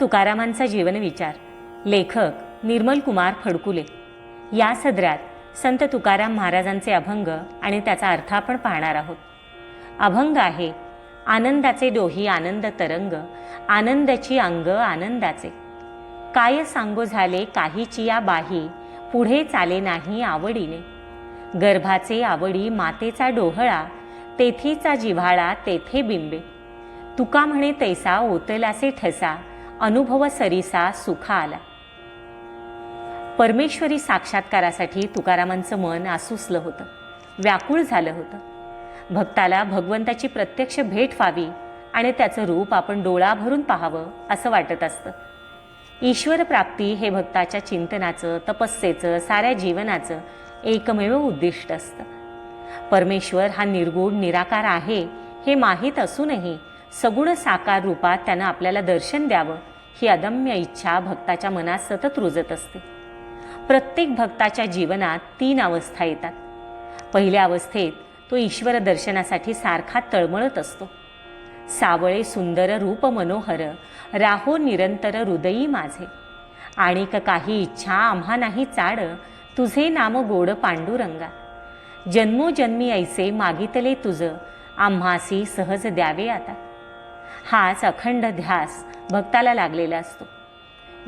तुकारामांचा जीवन विचार. लेखक निर्मल कुमार फडकुले. या सदऱ्यात संत तुकाराम महाराजांचे अभंग आणि त्याचा अर्थ आपण पाहणार आहोत. अभंग आहे आनंदाचे डोही आनंद तरंग आनंदाची अंग आनंदाचे. काय सांगो झाले काहीची या बाही पुढे चाले नाही आवडीने. गर्भाचे आवडी मातेचा डोहळा तेथीचा जिव्हाळा तेथे बिंबे. तुका म्हणे तैसा ओतलासे ठसा अनुभव सरीसा सुखा आला परमेश्वरी साक्षात्कारासाठी तुकारामांचं मन आसुसलं होतं. व्याकुळ झालं होतं. भक्ताला भगवंताची प्रत्यक्ष भेट व्हावी आणि त्याचं रूप आपण डोळा भरून पाहावं असं वाटत असतं. ईश्वर प्राप्ती हे भक्ताच्या चिंतनाचं तपस्येचं साऱ्या जीवनाचं एकमेव उद्दिष्ट असतं. परमेश्वर हा निर्गुण निराकार आहे हे माहीत असूनही सगुण साकार रूपात त्यानं आपल्याला दर्शन द्यावं ही अदम्य इच्छा भक्ताच्या मनात सतत रुजत असते. प्रत्येक भक्ताच्या जीवनात तीन अवस्था येतात. पहिल्या अवस्थेत तो ईश्वर दर्शनासाठी सारखा तळमळत असतो. सावळे सुंदर रूप मनोहर राहो निरंतर हृदयी माझे. आणिक काही इच्छा आम्हा नाही चाड तुझे नाम गोड पांडुरंगा. जन्मोजन्मी ऐसे मागितले तुझं आम्हासी सहज द्यावे आता. हाच अखंड ध्यास भक्ताला लागलेला असतो.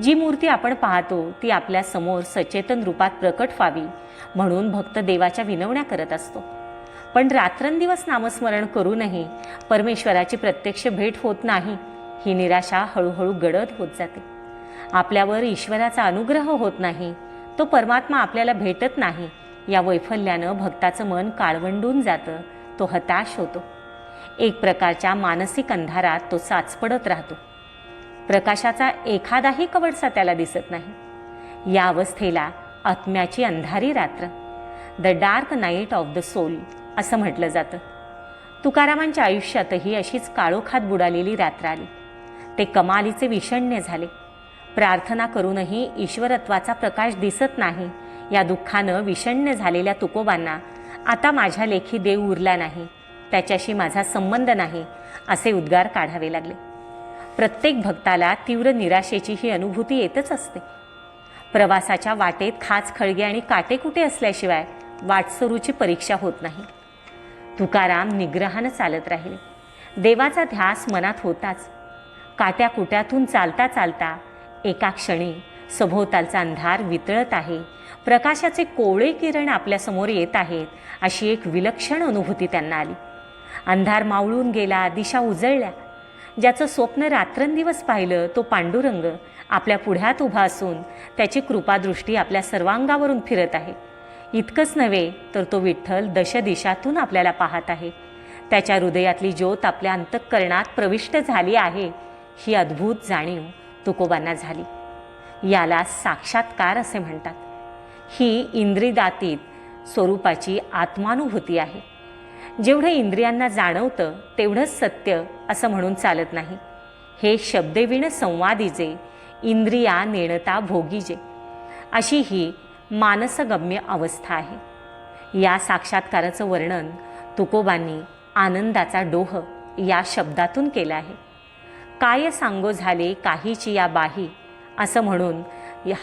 जी मूर्ती आपण पाहतो ती आपल्यासमोर सचेतन रूपात प्रकट व्हावी म्हणून भक्त देवाच्या विनवण्या करत असतो. पण रात्रंदिवस नामस्मरण करूनही परमेश्वराची प्रत्यक्ष भेट होत नाही ही निराशा हळूहळू गडद होत जाते. आपल्यावर ईश्वराचा अनुग्रह होत नाही तो परमात्मा आपल्याला भेटत नाही या वैफल्यानं भक्ताचं मन काळवंडून जातं तो हताश होतो. एक प्रकारच्या मानसिक अंधारात तो साचपडत राहतो. प्रकाशाचा एखादाही कवडसा त्याला दिसत नाही. या अवस्थेला आत्म्याची अंधारी रात्र the dark night of the soul असं म्हटलं जातं. तुकारामांच्या आयुष्यातही अशीच काळोखात बुडालेली रात्र आली. ते कमालीचे विषण्य झाले. प्रार्थना करूनही ईश्वरत्वाचा प्रकाश दिसत नाही या दुःखानं विषण्य झालेल्या तुकोबांना आता माझ्या लेखी देव उरला नाही. त्याच्याशी माझा संबंध नाही असे उद्गार काढावे लागले. प्रत्येक भक्ताला तीव्र निराशेची ही अनुभूती येतच असते. प्रवासाच्या वाटेत खाच खळगे आणि काटेकुटे असल्याशिवाय वाटसरूची परीक्षा होत नाही. तुकाराम निग्रहानं चालत राहिले. देवाचा ध्यास मनात होताच. काट्या कुट्यातून चालता चालता एका क्षणी सभोवतालचा अंधार वितळत आहे. प्रकाशाचे कोवळे किरण आपल्यासमोर येत आहेत अशी एक विलक्षण अनुभूती त्यांना आली. अंधार मावळून गेला दिशा उजळल्या. ज्याचं स्वप्न रात्रंदिवस पाहिलं तो पांडुरंग आपल्या पुढ्यात उभा असून त्याची कृपादृष्टी आपल्या सर्वांगावरून फिरत आहे. इतकंच नव्हे तर तो विठ्ठल दशदिशातून आपल्याला पाहत आहे. त्याच्या हृदयातली ज्योत आपल्या अंतःकरणात प्रविष्ट झाली आहे. ही अद्भुत जाणीव तुकोबांना झाली. याला साक्षात्कार असे म्हणतात. ही इंद्रिदातीत स्वरूपाची आत्मानुभूती आहे. जेवढं इंद्रियांना जाणवतं तेवढंच सत्य असं म्हणून चालत नाही. हे शब्देविण संवादीजे इंद्रिया नेणता भोगीजे. अशी ही मानसगम्य अवस्था आहे. या साक्षात्काराचं वर्णन तुकोबांनी आनंदाचा डोह या शब्दातून केलं आहे. काय सांगो झाले काहीची या बाही? असं म्हणून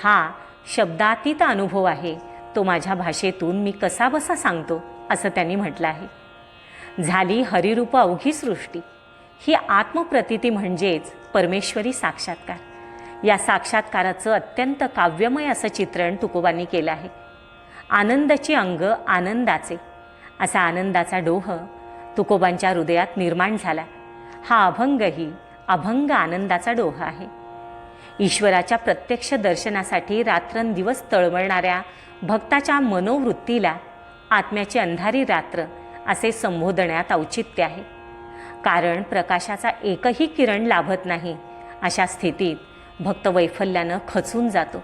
हा शब्दातीत अनुभव आहे तो माझ्या भाषेतून मी कसा बसा सांगतो असं त्यांनी म्हटलं आहे. झाली हरिरूप अवघी सृष्टी. ही आत्मप्रतिती म्हणजेच परमेश्वरी साक्षात्कार. या साक्षात्काराचं अत्यंत काव्यमय असं चित्रण तुकोबांनी केलं आहे. आनंदाची अंग आनंदाचे. असा आनंदाचा डोह तुकोबांच्या हृदयात निर्माण झाला. हा अभंगही अभंग आनंदाचा डोह आहे. ईश्वराच्या प्रत्यक्ष दर्शनासाठी रात्रंदिवस तळमळणाऱ्या भक्ताच्या मनोवृत्तीला आत्म्याची अंधारी रात्र असे संबोधण्यात औचित्य आहे. कारण प्रकाशाचा एकही किरण लाभत नाही अशा स्थितीत भक्त वैफल्यानं खचून जातो.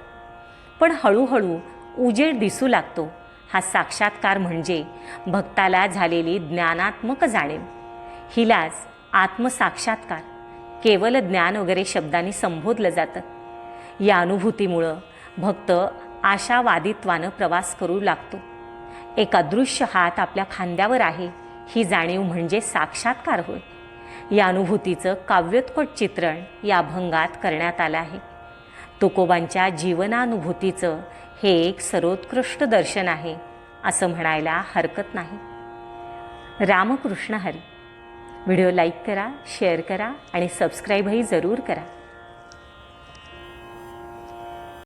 पण हळूहळू उजेड दिसू लागतो हा साक्षात्कार म्हणजे भक्ताला झालेली ज्ञानात्मक जाणीव. हिलाच आत्मसाक्षात्कार केवळ ज्ञान वगैरे शब्दांनी संबोधलं जातं. या अनुभूतीमुळं भक्त आशावादित्वानं प्रवास करू लागतो. एक अदृश्य हात आपल्या खांद्यावर आहे. ही जाणीव म्हणजे साक्षात्कार होय. या अनुभूतीचं काव्योत्कट चित्रण या अभंगात करण्यात आलं आहे. तुकोबांच्या जीवनानुभूतीचं हे एक सर्वोत्कृष्ट दर्शन आहे असं म्हणायला हरकत नाही. रामकृष्ण हरी. व्हिडिओ लाईक करा शेअर करा आणि सबस्क्राईबही जरूर करा.